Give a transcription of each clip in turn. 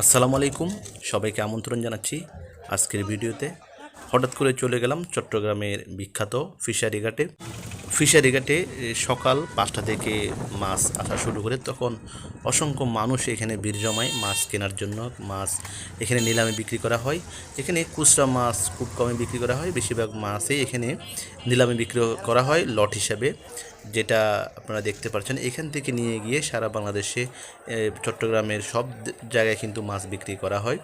আসসালামু আলাইকুম, সবাইকে আমন্ত্রণ জানাচ্ছি আজকের ভিডিওতে। হঠাৎ করে চলে গেলাম চট্টগ্রামের বিখ্যাত ফিশারি ঘাটে। ফিশারি ঘাটে সকাল পাঁচটা থেকে মাছ আসা শুরু করে তখন অসংখ্য মানুষ এখানে ভিড় জমায় মাছ কেনার জন্য। মাছ এখানে নিলামে বিক্রি করা হয়। এখানে খুচরা মাছ খুব কমে বিক্রি করা হয়। বেশিরভাগ মাছই এখানে নিলামে বিক্রি করা হয়, লট হিসাবে। যেটা আপনারা দেখতে পাচ্ছেন, এখান থেকে নিয়ে গিয়ে সারা বাংলাদেশে চট্টগ্রামের সব জায়গায় কিন্তু মাছ বিক্রি করা হয়।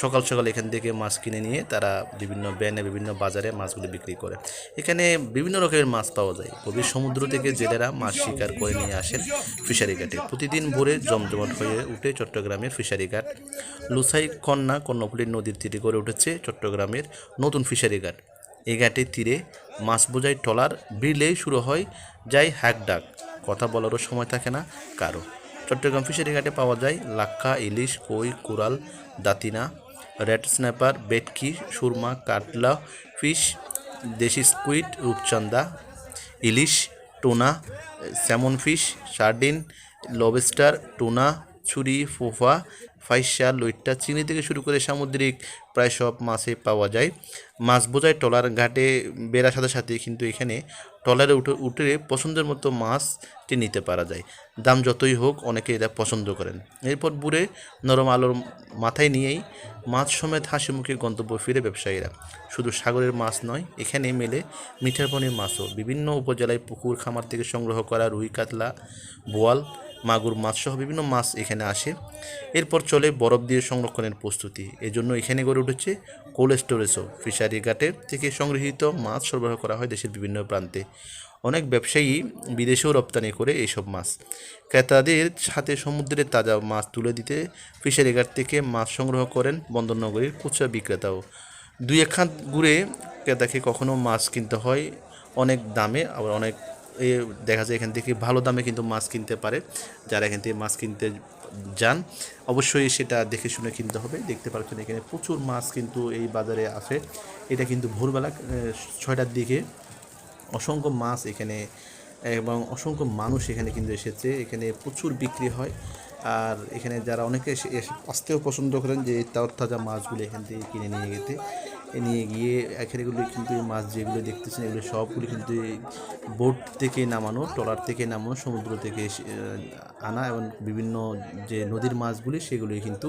সকাল সকাল এখান থেকে মাছ কিনে নিয়ে তারা বিভিন্ন ব্যানে, বিভিন্ন বাজারে মাছগুলি বিক্রি করে। এখানে বিভিন্ন রকমের মাছ পাওয়া যায়। গভীর সমুদ্র থেকে জেলেরা মাছ শিকার করে নিয়ে আসেন ফিশারি ঘাটে। প্রতিদিন ভোরে জমজমাট হয়ে উঠে চট্টগ্রামের ফিশারি ঘাট। লুসাই কন্যা কর্ণফুলী নদীর তীরে গড়ে উঠেছে চট্টগ্রামের নতুন ফিশারি ঘাট। এই ঘাটের তীরে মাছ বোঝাই ট্রলার বিলেই শুরু হয় যায় হ্যাক ডাক কথা বলারও সময় থাকে না কারও। চট্টগ্রাম ফিশারি ঘাটে পাওয়া যায় লাক্ষা ইলিশ, কই কুরাল দাতিনা, রেড স্ন্যাপার, বেটকি, সুরমা কাতলা ফিশ, দেশি স্কুইড রূপচান্দা ইলিশ, tuna, salmon fish, sardine, lobster, tuna ছুরি, ফোফা, ফাইসা, লইট্টা, চিনি থেকে শুরু করে সামুদ্রিক প্রায় সব মাছে পাওয়া যায়। মাছ বোঝায় টলার ঘাটে বেড়ার সাথে সাথে কিন্তু এখানে টলারে উঠে উঠে পছন্দের মতো মাছটি নিতে পারা যায়। দাম যতই হোক অনেকে এটা পছন্দ করেন। এরপর বুড়ে নরম আলোর মাথায় নিয়েই মাছ সমেত হাসি মুখে গন্তব্য ফিরে ব্যবসায়ীরা। শুধু সাগরের মাছ নয়, এখানে মেলে মিঠার পানির মাছও। বিভিন্ন উপজেলায় পুকুর খামার থেকে সংগ্রহ করা রুই, কাতলা, বোয়াল মাগুর মাছ সহ বিভিন্ন মাছ এখানে আসে। এরপর চলে বরফ দিয়ে সংরক্ষণের প্রস্তুতি। এজন্য এখানে গড়ে উঠেছে কোল্ড স্টোরেজও ফিশারি ঘাটের থেকে সংগৃহীত মাছ সরবরাহ করা হয় দেশের বিভিন্ন প্রান্তে। অনেক ব্যবসায়ী বিদেশেও রপ্তানি করে এইসব মাছ। ক্রেতাদের সাথে সমুদ্রে তাজা মাছ তুলে দিতে ফিশারি ঘাট থেকে মাছ সংগ্রহ করেন বন্দরনগরীর খুচরা বিক্রেতাও। দুই এক খাত ঘুরে ক্রেতাকে কখনো মাছ কিনতে হয় অনেক দামে, আবার অনেক দেখা যায় এখান থেকে ভালো দামে কিন্তু মাছ কিনতে পারে। যারা এখান থেকে মাছ কিনতে যান, অবশ্যই সেটা দেখে শুনে কিনতে হবে। দেখতে পাচ্ছেন এখানে প্রচুর মাছ কিন্তু এই বাজারে আসে এটা কিন্তু ভোরবেলা ছয়টার দিকে অসংখ্য মাছ এখানে, এবং অসংখ্য মানুষ এখানে কিন্তু এসেছে। এখানে প্রচুর বিক্রি হয়। আর এখানে যারা অনেকে আসতেও পছন্দ করেন যে তাজা মাছগুলো এখান থেকে কিনে নিয়ে যেতে নিয়ে গিয়ে এখানেগুলো কিন্তু এই মাছ যেগুলো দেখতেছেন, এগুলো সবগুলো কিন্তু বোট থেকে নামানো, ট্রলার থেকে নামানো, সমুদ্র থেকে আনা এবং বিভিন্ন যে নদীর মাছগুলি সেগুলি কিন্তু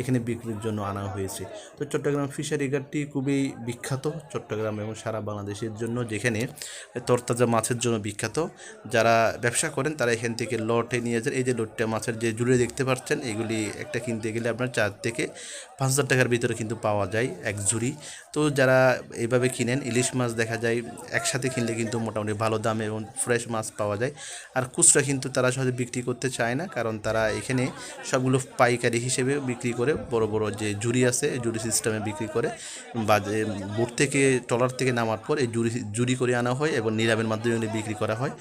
এখানে বিক্রির জন্য আনা হয়েছে। তো চট্টগ্রাম ফিশারি ঘাটটি খুবই বিখ্যাত চট্টগ্রাম এবং সারা বাংলাদেশের জন্য, যেখানে তরতাজা মাছের জন্য বিখ্যাত। যারা ব্যবসা করেন তারা এখান থেকে লটে নিয়ে যান। এই যে লটটা মাছের যে জুড়ে দেখতে পাচ্ছেন, এগুলি একটা কিনতে গেলে আপনার চার থেকে পাঁচ হাজার টাকার ভিতরে কিন্তু পাওয়া যায় এক ঝুড়ি। তো যারা এইভাবে কিনেন, ইলিশ মাছ দেখা যায়, একসাথে কিনলে কিন্তু মোটামুটি ভালো দামে এবং ফ্রেশ মাছ পাওয়া যায়। আর খুচরা কিন্তু তারা সহজে বিক্রি করতে চায় না, কারণ তারা এখানে সবগুলো পাইকারি হিসেবে বিক্রি করে। বড় বড় যে জুড়ি আছে জুড়ি সিস্টেমে বিক্রি করে। বা বোট থেকে, ট্রলার থেকে নামার পর এই জুড়ি জুড়ি করে আনা হয় এবং নিলামের মাধ্যমে এগুলি বিক্রি করা হয়।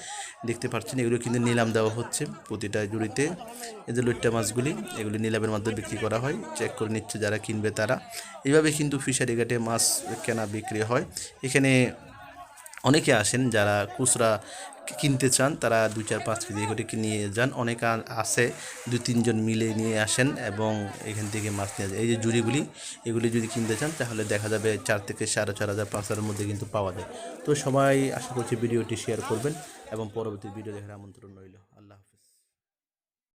দেখতে পাচ্ছেন, এগুলো কিন্তু নিলাম দেওয়া হচ্ছে প্রতিটা জুড়িতে। এই যে লইট্টা মাছগুলি, এগুলি নিলামের মাধ্যমে বিক্রি করা হয়। চেক করে নিচ্ছে যারা কিনবে তারা। এইভাবে কিন্তু ফিশারি ঘাটে মাছ কেনা বিক্রি হয়। এখানে অনেকে আসেন যারা খুচরা কিনতে চান, তারা দুই চার পাঁচ কেজি করে নিয়ে যান। অনেকে আ- আছে, দুই তিনজন মিলে নিয়ে আসেন এবং এখান থেকে মাছ নিয়ে যায় এই যে জুড়িগুলি, এগুলি যদি কিনতে চান, তাহলে দেখা যাবে চার থেকে সাড়ে চার হাজার, পাঁচ হাজারের মধ্যে কিন্তু পাওয়া যায়। তো সবাই আশা করছি ভিডিওটি শেয়ার করবেন এবং পরবর্তী ভিডিও দেখার আমন্ত্রণ রইল।